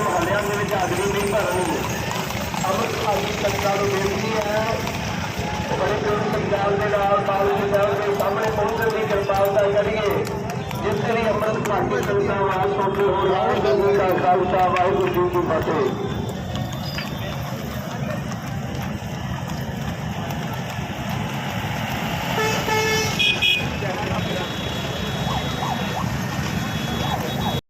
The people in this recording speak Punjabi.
ਮਹੱਲਿਆਂ ਦੇ ਵਿੱਚ ਹਾਜ਼ਰੀ ਨਹੀਂ ਭਰਨੀ ਅੰਮ੍ਰਿਤਪਾਲੀ ਸੰਗਤਾਂ ਨੂੰ ਬੇਨਤੀ ਹੈ। ਬੜੇ ਪਿੰਡ ਸੰਗਤਾਂ ਦੇ ਨਾਲ ਬਾਬੂ खालसा करिए। जिसके लिए अमृत पार्टी संस्था वाहन सौंपे हो रहा है खालसा वाहू जी की फतेह